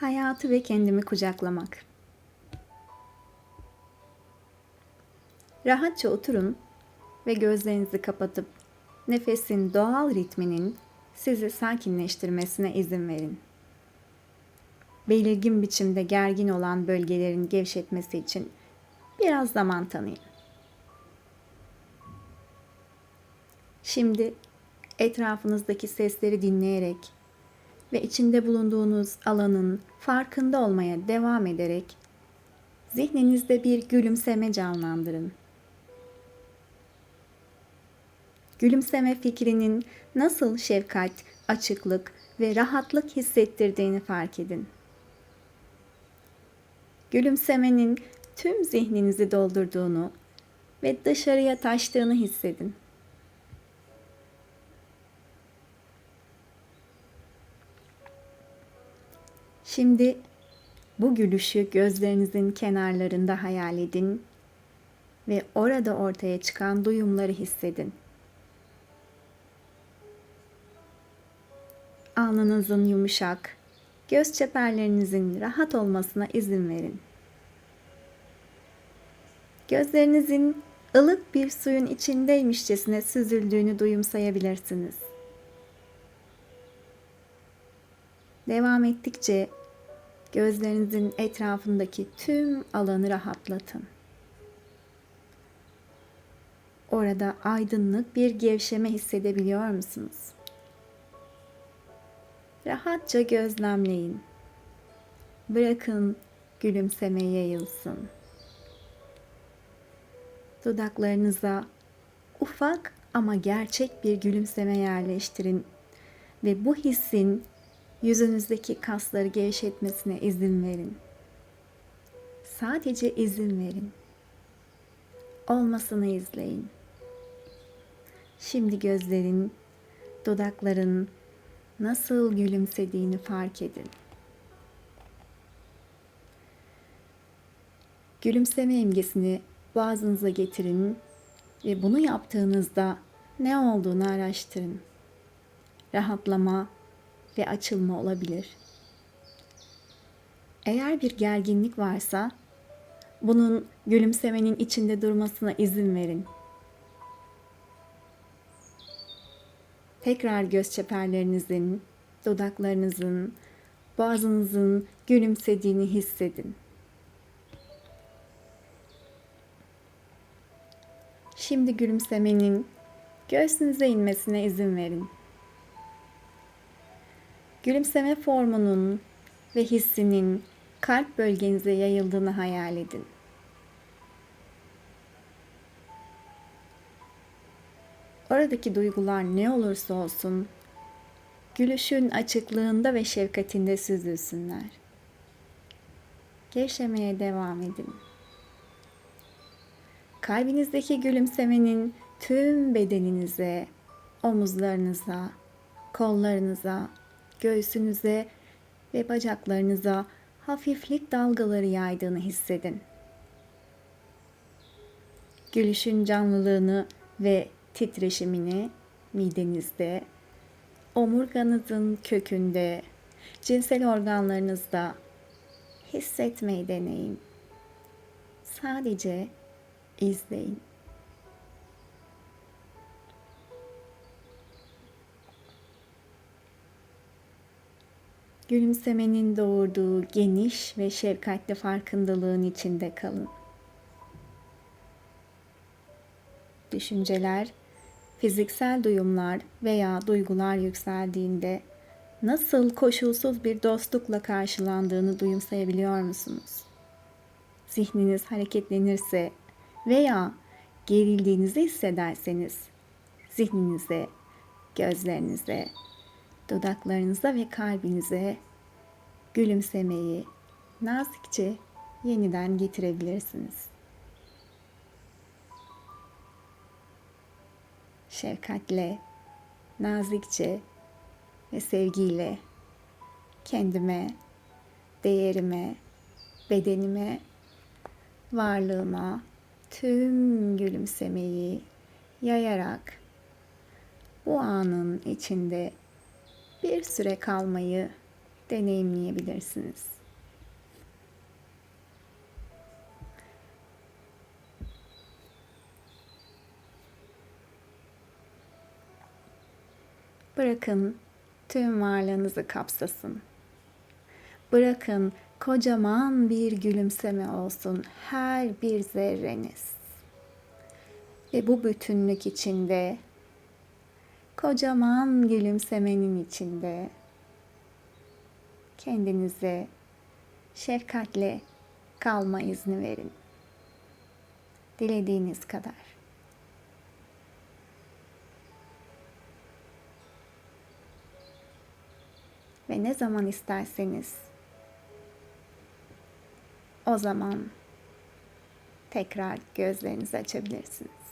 hayatı ve kendimi kucaklamak. Rahatça oturun ve gözlerinizi kapatıp nefesin doğal ritminin sizi sakinleştirmesine izin verin. Belirgin biçimde gergin olan bölgelerin gevşetmesi için biraz zaman tanıyın. Şimdi etrafınızdaki sesleri dinleyerek ve içinde bulunduğunuz alanın farkında olmaya devam ederek zihninizde bir gülümseme canlandırın. Gülümseme fikrinin nasıl şefkat, açıklık ve rahatlık hissettirdiğini fark edin. Gülümsemenin tüm zihninizi doldurduğunu ve dışarıya taştığını hissedin. Şimdi bu gülüşü gözlerinizin kenarlarında hayal edin ve orada ortaya çıkan duyumları hissedin. Alnınızın yumuşak, göz çeperlerinizin rahat olmasına izin verin. Gözlerinizin ılık bir suyun içindeymişçesine süzüldüğünü duyumsayabilirsiniz. Devam ettikçe gözlerinizin etrafındaki tüm alanı rahatlatın. Orada aydınlık bir gevşeme hissedebiliyor musunuz? Rahatça gözlemleyin. Bırakın gülümseme yayılsın. Dudaklarınıza ufak ama gerçek bir gülümseme yerleştirin ve bu hissin yüzünüzdeki kasları gevşetmesine izin verin. Sadece izin verin. Olmasını izleyin. Şimdi gözlerin, dudakların nasıl gülümsediğini fark edin. Gülümseme imgesini boğazınıza getirin ve bunu yaptığınızda ne olduğunu araştırın. Rahatlama ve açılma olabilir. Eğer bir gerginlik varsa bunun gülümsemenin içinde durmasına izin verin. Tekrar göz çeperlerinizin, dudaklarınızın, boğazınızın gülümsediğini hissedin. Şimdi gülümsemenin göğsünüze inmesine izin verin. Gülümseme formunun ve hissinin kalp bölgenize yayıldığını hayal edin. Oradaki duygular ne olursa olsun gülüşün açıklığında ve şefkatinde süzülsünler. Gevşemeye devam edin. Kalbinizdeki gülümsemenin tüm bedeninize, omuzlarınıza, kollarınıza, göğsünüze ve bacaklarınıza hafiflik dalgaları yaydığını hissedin. Gülüşün canlılığını ve titreşimini midenizde, omurganızın kökünde, cinsel organlarınızda hissetmeyi deneyin. Sadece izleyin. Gülümsemenin doğurduğu geniş ve şefkatli farkındalığın içinde kalın. Düşünceler, fiziksel duyumlar veya duygular yükseldiğinde nasıl koşulsuz bir dostlukla karşılandığını duyumsayabiliyor musunuz? Zihniniz hareketlenirse veya gerildiğinizi hissederseniz zihninize, gözlerinize, dudaklarınıza ve kalbinize gülümsemeyi nazikçe yeniden getirebilirsiniz. Şefkatle, nazikçe ve sevgiyle kendime, değerime, bedenime, varlığıma tüm gülümsemeyi yayarak bu anın içinde bir süre kalmayı deneyimleyebilirsiniz. Bırakın tüm varlığınızı kapsasın. Bırakın kocaman bir gülümseme olsun her bir zerreniz. Ve bu bütünlük içinde kocaman gülümsemenin içinde kendinize şefkatle kalma izni verin. Dilediğiniz kadar. Ve ne zaman isterseniz o zaman tekrar gözlerinizi açabilirsiniz.